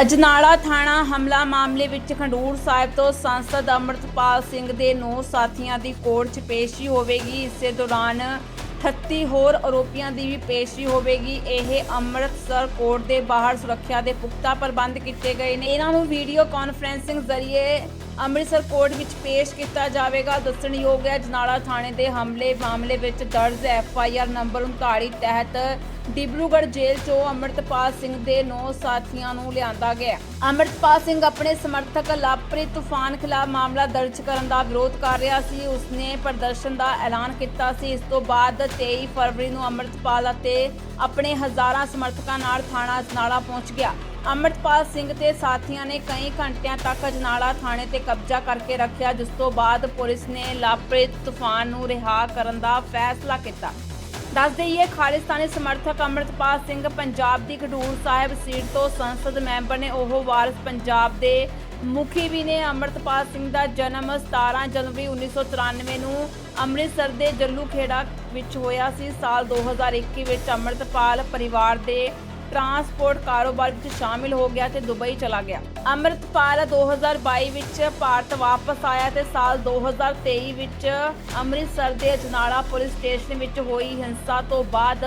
ਅਜਨਾਲਾ ਥਾਣਾ ਹਮਲਾ ਮਾਮਲੇ ਵਿੱਚ ਖੰਡੂਰ ਸਾਹਿਬ ਤੋਂ ਸੰਸਦ ਅਮਰਤਪਾਲ ਸਿੰਘ ਦੇ ਨੌ ਸਾਥੀਆਂ ਦੀ ਕੋਰਟ 'ਚ ਪੇਸ਼ੀ ਹੋਵੇਗੀ। ਇਸੇ ਦੌਰਾਨ 38 ਹੋਰ ਆਰੋਪੀਆਂ ਦੀ ਵੀ ਪੇਸ਼ੀ ਹੋਵੇਗੀ। ਇਹ ਅੰਮ੍ਰਿਤਸਰ ਕੋਰਟ ਦੇ ਬਾਹਰ ਸੁਰੱਖਿਆ ਦੇ ਪੁਖਤਾ ਪ੍ਰਬੰਧ ਕੀਤੇ ਗਏ ਨੇ। ਇਹਨਾਂ ਨੂੰ ਵੀਡੀਓ ਕਾਨਫਰੈਂਸਿੰਗ ਜ਼ਰੀਏ ਅੰਮ੍ਰਿਤਸਰ ਕੋਰਟ ਵਿੱਚ ਪੇਸ਼ ਕੀਤਾ ਜਾਵੇਗਾ। ਦੱਸਣਯੋਗ ਹੈ ਜਨਾਲਾ ਥਾਣੇ ਦੇ ਹਮਲੇ ਮਾਮਲੇ ਵਿੱਚ ਦਰਜ ਐਫ ਆਈ ਆਰ ਨੰਬਰ 39 ਤਹਿਤ ਡਿਬਰੂਗੜ੍ਹ ਜੇਲ੍ਹ 'ਚੋਂ ਅੰਮ੍ਰਿਤਪਾਲ ਸਿੰਘ ਦੇ ਨੌ ਸਾਥੀਆਂ ਨੂੰ ਲਿਆਂਦਾ ਗਿਆ। ਅੰਮ੍ਰਿਤਪਾਲ ਸਿੰਘ ਆਪਣੇ ਸਮਰਥਕ ਲਾਪਰੀ ਤੂਫਾਨ ਖਿਲਾਫ ਮਾਮਲਾ ਦਰਜ ਕਰਨ ਦਾ ਵਿਰੋਧ ਕਰ ਰਿਹਾ ਸੀ। ਉਸਨੇ ਪ੍ਰਦਰਸ਼ਨ ਦਾ ਐਲਾਨ ਕੀਤਾ ਸੀ। ਇਸ ਤੋਂ ਬਾਅਦ 23 ਫਰਵਰੀ ਨੂੰ ਅੰਮ੍ਰਿਤਪਾਲ ਅਤੇ ਆਪਣੇ ਹਜ਼ਾਰਾਂ ਸਮਰਥਕਾਂ ਨਾਲ ਥਾਣਾ ਅਜਨਾਲਾ ਪਹੁੰਚ ਗਿਆ। ਅੰਮ੍ਰਿਤਪਾਲ ਸਿੰਘ ਤੇ ਸਾਥੀਆਂ ਨੇ ਕਈ ਘੰਟਿਆਂ ਤੱਕ ਅਜਨਾਲਾ ਥਾਣੇ ਤੇ ਕਬਜ਼ਾ ਕਰਕੇ ਰੱਖਿਆ, ਜਿਸ ਤੋਂ ਬਾਅਦ ਪੁਲਿਸ ਨੇ ਲਾਪਰੀ ਤੂਫਾਨ ਨੂੰ ਰਿਹਾ ਕਰਨ ਦਾ ਫੈਸਲਾ ਕੀਤਾ। ਦੱਸ ਦੇਈਏ, ਖਾਲਿਸਤਾਨੀ ਸਮਰਥਕ ਅੰਮ੍ਰਿਤਪਾਲ ਸਿੰਘ ਪੰਜਾਬ ਦੀ ਖਡੂਰ ਸਾਹਿਬ ਸੀਟ ਤੋਂ ਸੰਸਦ ਮੈਂਬਰ ਨੇ ਉਹ ਵਾਰਿਸ ਪੰਜਾਬ ਦੇ ਮੁਖੀ ਵੀ ਨੇ। ਅੰਮ੍ਰਿਤਪਾਲ ਸਿੰਘ ਦਾ ਜਨਮ 17 ਜਨਵਰੀ 1993 ਨੂੰ ਅੰਮ੍ਰਿਤਸਰ ਦੇ ਜੱਲੂ ਖੇੜਾ ਵਿੱਚ ਹੋਇਆ ਸੀ। ਸਾਲ 2021 ਵਿੱਚ ਅੰਮ੍ਰਿਤਪਾਲ ਪਰਿਵਾਰ ਦੇ ਟਰਾਂਸਪੋਰਟ ਕਾਰੋਬਾਰ ਵਿੱਚ ਸ਼ਾਮਿਲ ਹੋ ਗਿਆ ਤੇ ਦੁਬਈ ਚਲਾ ਗਿਆ। ਅੰਮ੍ਰਿਤਪਾਲ 2022 ਵਿੱਚ ਭਾਰਤ ਵਾਪਸ ਆਇਆ ਤੇ ਸਾਲ 2023 ਵਿੱਚ ਅੰਮ੍ਰਿਤਸਰ ਦੇ ਅਜਨਾਲਾ ਪੁਲਿਸ ਸਟੇਸ਼ਨ ਵਿੱਚ ਹੋਈ ਹਿੰਸਾ ਤੋਂ ਬਾਅਦ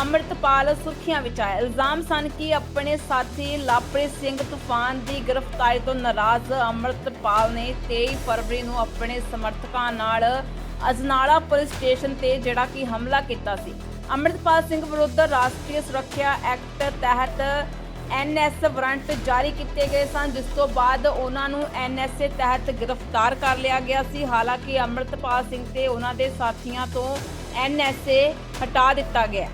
ਅੰਮ੍ਰਿਤਪਾਲ ਸੁਰਖੀਆਂ ਵਿੱਚ ਆਇਆ। ਇਲਜ਼ਾਮ ਸਨ ਕਿ ਆਪਣੇ ਸਾਥੀ ਲਾਪਰੀ ਸਿੰਘ ਤੂਫਾਨ ਦੀ ਗ੍ਰਿਫਤਾਰੀ ਤੋਂ ਨਾਰਾਜ਼ ਅੰਮ੍ਰਿਤਪਾਲ ਨੇ 23 ਫਰਵਰੀ ਨੂੰ ਆਪਣੇ ਸਮਰਥਕਾਂ ਨਾਲ ਅਜਨਾਲਾ ਪੁਲਿਸ ਸਟੇਸ਼ਨ ਤੇ ਜਿਹੜਾ ਕਿ ਹਮਲਾ ਕੀਤਾ ਸੀ। ਅੰਮ੍ਰਿਤਪਾਲ ਸਿੰਘ ਵਿਰੁੱਧ ਰਾਸ਼ਟਰੀ ਸੁਰੱਖਿਆ ਐਕਟ ਤਹਿਤ ਐਨਐਸ ਵਾਰੰਟ ਜਾਰੀ ਕੀਤੇ ਗਏ ਸਨ, ਜਿਸ ਤੋਂ ਬਾਅਦ ਉਹਨਾਂ ਨੂੰ ਐਨਐਸਏ ਤਹਿਤ ਗ੍ਰਿਫਤਾਰ ਕਰ ਲਿਆ ਗਿਆ ਸੀ। ਹਾਲਾਂਕਿ ਅੰਮ੍ਰਿਤਪਾਲ ਸਿੰਘ ਤੇ ਉਹਨਾਂ ਦੇ ਸਾਥੀਆਂ ਤੋਂ ਐਨਐਸਏ ਹਟਾ ਦਿੱਤਾ ਗਿਆ।